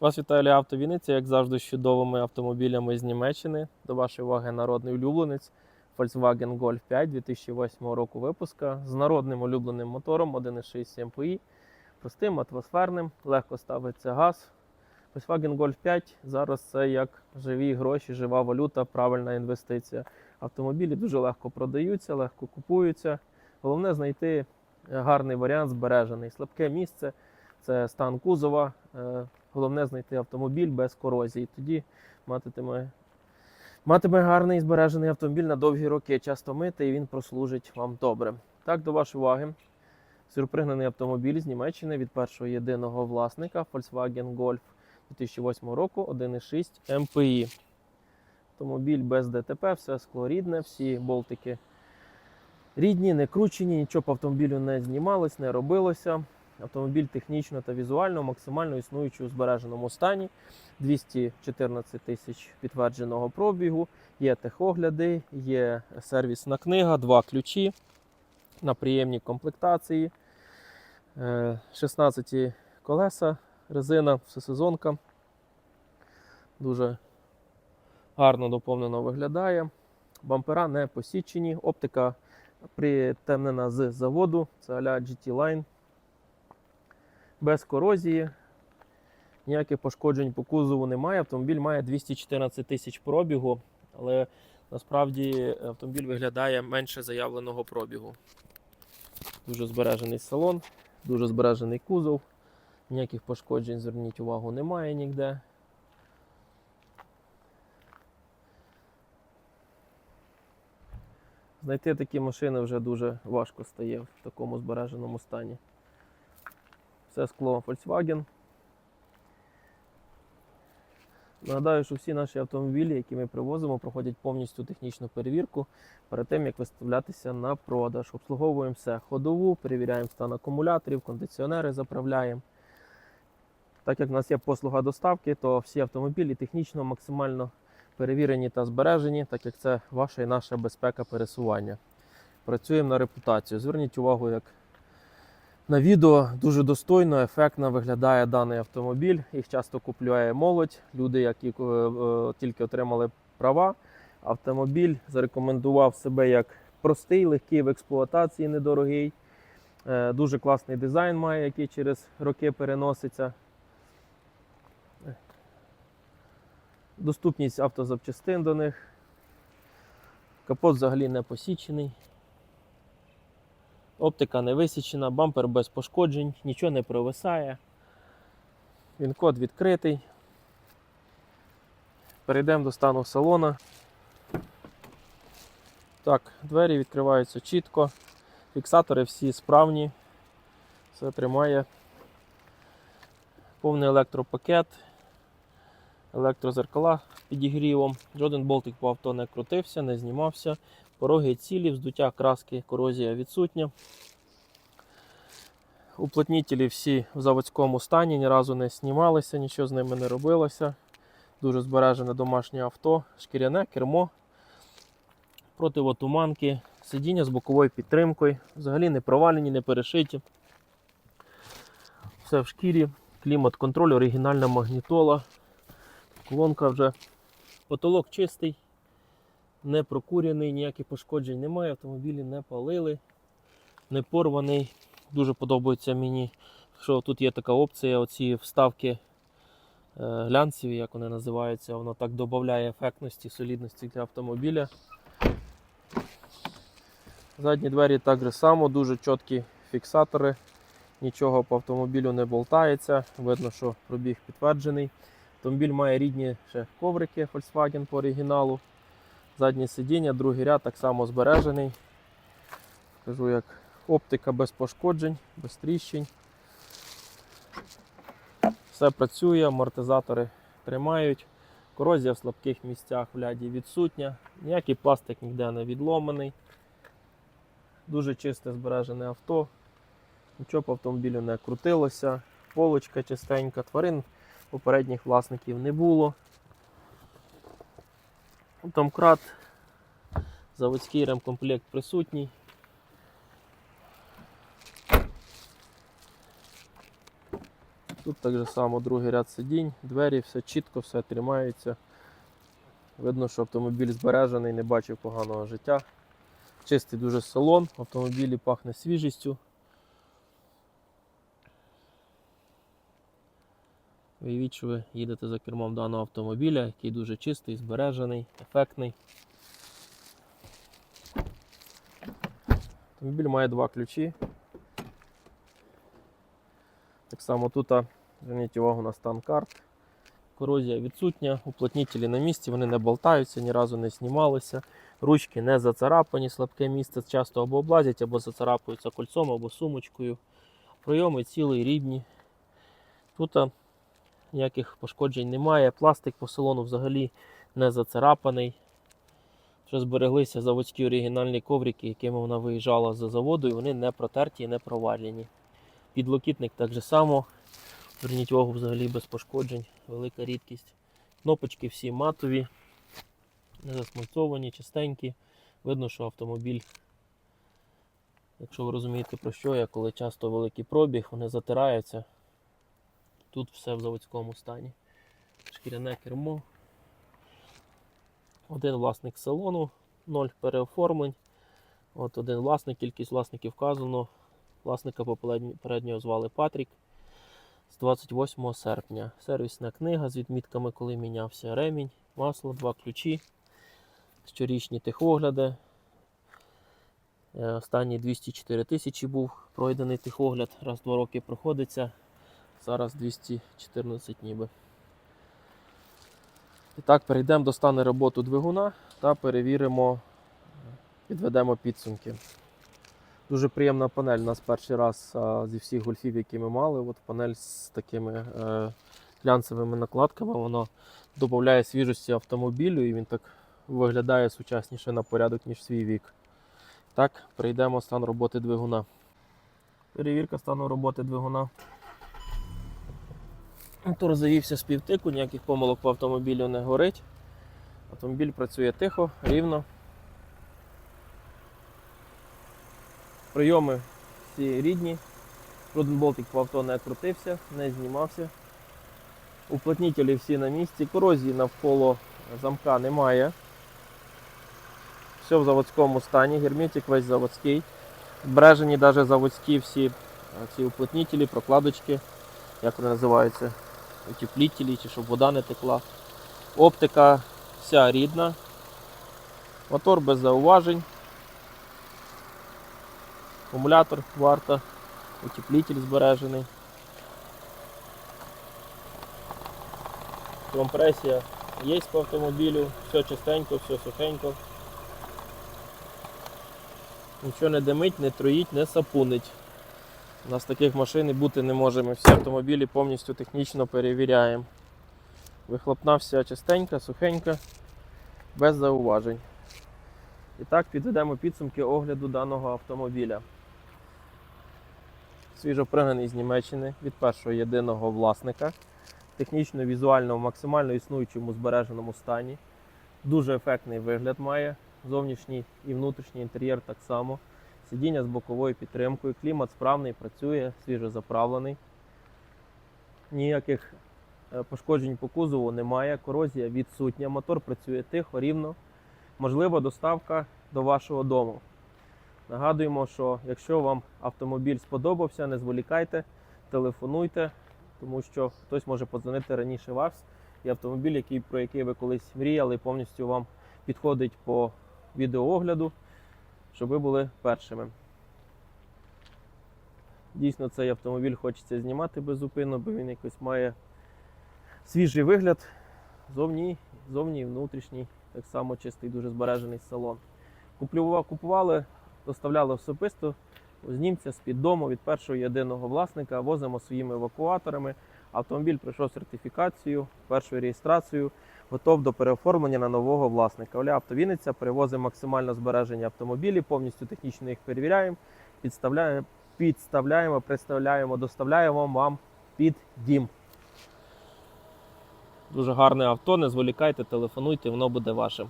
Вас вітає Авто Вінниця, як завжди, з чудовими автомобілями з Німеччини. До вашої уваги народний улюбленець Volkswagen Golf 5 2008 року випуска з народним улюбленим мотором 1.6 MPI, простим, атмосферним, легко ставиться газ. Volkswagen Golf 5 зараз це як живі гроші, жива валюта, правильна інвестиція. Автомобілі дуже легко продаються, легко купуються. Головне знайти гарний варіант збережений. Слабке місце це стан кузова. Головне знайти автомобіль без корозії. Тоді матиме, матиме гарний збережений автомобіль на довгі роки, часто мити, і він прослужить вам добре. Так, до вашої уваги. Сюрпригнаний автомобіль з Німеччини від першого єдиного власника Volkswagen Golf 2008 року 1.6 MPI. Автомобіль без ДТП, все скло рідне, всі болтики рідні, не кручені, нічого по автомобілю не знімалось, не робилося. Автомобіль технічно та візуально максимально існуючий у збереженому стані. 214 тисяч підтвердженого пробігу, є техогляди, є сервісна книга, два ключі на приємній комплектації. Е, 16 колеса, резина, всесезонка. Дуже гарно доповнено виглядає. Бампера не посічені, оптика притемнена з заводу, це а-ля GT Line без корозії. Ніяких пошкоджень по кузову немає. Автомобіль має 214 тисяч пробігу, але насправді автомобіль виглядає менше заявленого пробігу. Дуже збережений салон, дуже збережений кузов. Ніяких пошкоджень, зверніть увагу, немає ніде. Знайти такі машини вже дуже важко стає в такому збереженому стані. Це скло Volkswagen. Нагадаю, що всі наші автомобілі, які ми привозимо, проходять повністю технічну перевірку перед тим, як виставлятися на продаж. Обслуговуємо все ходову, перевіряємо стан акумуляторів, кондиціонери заправляємо. Так як в нас є послуга доставки, то всі автомобілі технічно максимально перевірені та збережені, так як це ваша і наша безпека пересування. Працюємо на репутацію. Зверніть увагу, як на відео дуже достойно, ефектно виглядає даний автомобіль. Їх часто купує молодь, люди, які е, е, тільки отримали права. Автомобіль зарекомендував себе як простий, легкий в експлуатації, недорогий. Е, Дуже класний дизайн має, який через роки переноситься. Доступність автозапчастин до них. Капот взагалі не посічений. Оптика не висічена, бампер без пошкоджень, нічого не провисає. Він код відкритий. Перейдемо до стану салона. Так, двері відкриваються чітко, фіксатори всі справні, все тримає. Повний електропакет, електрозеркала підігрівом. Жоден болтик по авто не крутився, не знімався. Пороги цілі, вздуття краски, корозія відсутня. Уплотнітелі всі в заводському стані, ні разу не знімалися, нічого з ними не робилося. Дуже збережене домашнє авто, шкіряне кермо, противотуманки, сидіння з боковою підтримкою, взагалі не провалені, не перешиті. Все в шкірі, клімат-контроль, оригінальна магнітола. Колонка вже потолок чистий не прокуряний, ніяких пошкоджень немає, автомобілі не палили, не порваний. Дуже подобається мені, що тут є така опція, оці вставки е, глянцеві, як вони називаються, воно так додає ефектності, солідності для автомобіля. Задні двері так само, дуже чіткі фіксатори, нічого по автомобілю не болтається, видно, що пробіг підтверджений. Автомобіль має рідні ще коврики Volkswagen по оригіналу. Заднє сидіння, другий ряд так само збережений. Кажу, як оптика без пошкоджень, без тріщин. Все працює, амортизатори тримають. Корозія в слабких місцях в ляді відсутня. Ніякий пластик ніде не відломаний. Дуже чисте збережене авто. Нічого по автомобілю не крутилося. Полочка чистенька, тварин попередніх власників не було. Домкрат, заводський ремкомплект присутній. Тут так же само другий ряд сидінь, двері, все чітко, все тримається. Видно, що автомобіль збережений, не бачив поганого життя. Чистий дуже салон, автомобілі пахне свіжістю. Уявіть, що ви їдете за кермом даного автомобіля, який дуже чистий, збережений, ефектний. Автомобіль має два ключі. Так само тут зверніть увагу на стан карт. Корозія відсутня, уплотнітелі на місці, вони не болтаються, ні разу не знімалися. Ручки не зацарапані, слабке місце часто або облазять, або зацарапуються кольцом, або сумочкою. Пройоми цілий, рідні. Тут ніяких пошкоджень немає. Пластик по салону взагалі не зацарапаний. Що збереглися заводські оригінальні коврики, якими вона виїжджала за заводу, і вони не протерті і не провалені. Підлокітник так же само. Зверніть увагу взагалі без пошкоджень, велика рідкість. Кнопочки всі матові, не засмальцовані, чистенькі. Видно, що автомобіль, якщо ви розумієте про що я, коли часто великий пробіг, вони затираються. Тут все в заводському стані. Шкіряне кермо. Один власник салону, ноль переоформлень. От один власник, кількість власників вказано. Власника попереднього звали Патрік з 28 серпня. Сервісна книга з відмітками, коли мінявся ремінь, масло, два ключі, щорічні техогляди. Е, Останній 204 тисячі був пройдений техогляд, раз в два роки проходиться. Зараз 214 ніби. І так, перейдемо до стану роботи двигуна та перевіримо, підведемо підсумки. Дуже приємна панель. У нас перший раз а, зі всіх гольфів, які ми мали. От панель з такими е, глянцевими накладками. Воно додає свіжості автомобілю і він так виглядає сучасніше на порядок, ніж свій вік. Так, перейдемо стан роботи двигуна. Перевірка стану роботи двигуна. Мотор завівся з півтику, ніяких помилок по автомобілю не горить. Автомобіль працює тихо, рівно. Прийоми всі рідні. Руденболтик по авто не крутився, не знімався. Уплотнітелі всі на місці. Корозії навколо замка немає. Все в заводському стані, герметик весь заводський. Збережені навіть заводські всі е, ці уплотнітелі, прокладочки, як вони називаються, утеплітелі, чи щоб вода не текла. Оптика вся рідна. Мотор без зауважень. Акумулятор варта, утеплитель збережений. Компресія є по автомобілю, все чистенько, все сухенько. Нічого не димить, не троїть, не сапунить. У нас таких машин і бути не може. Ми всі автомобілі повністю технічно перевіряємо. Вихлопна вся чистенька, сухенька, без зауважень. І так підведемо підсумки огляду даного автомобіля. Свіжопригнаний з Німеччини від першого єдиного власника. Технічно, візуально в максимально існуючому збереженому стані. Дуже ефектний вигляд має. Зовнішній і внутрішній інтер'єр так само. Сидіння з боковою підтримкою, клімат справний, працює, свіжо заправлений. Ніяких е, пошкоджень по кузову немає, корозія відсутня, мотор працює тихо, рівно. Можлива доставка до вашого дому. Нагадуємо, що якщо вам автомобіль сподобався, не зволікайте, телефонуйте, тому що хтось може подзвонити раніше вас. І автомобіль, який, про який ви колись мріяли, повністю вам підходить по відеоогляду, щоб ви були першими. Дійсно, цей автомобіль хочеться знімати безупинно, бо він якось має свіжий вигляд. Зовні, зовні внутрішній, так само чистий, дуже збережений салон. Купували, доставляли особисто з німця з-під дому від першого єдиного власника, возимо своїми евакуаторами. Автомобіль пройшов сертифікацію, першу реєстрацію, готов до переоформлення на нового власника. Оля Автовінниця перевозимо максимально збереження автомобілів, повністю технічно їх перевіряємо, підставляємо, підставляємо, представляємо, доставляємо вам під дім. Дуже гарне авто, не зволікайте, телефонуйте, воно буде вашим.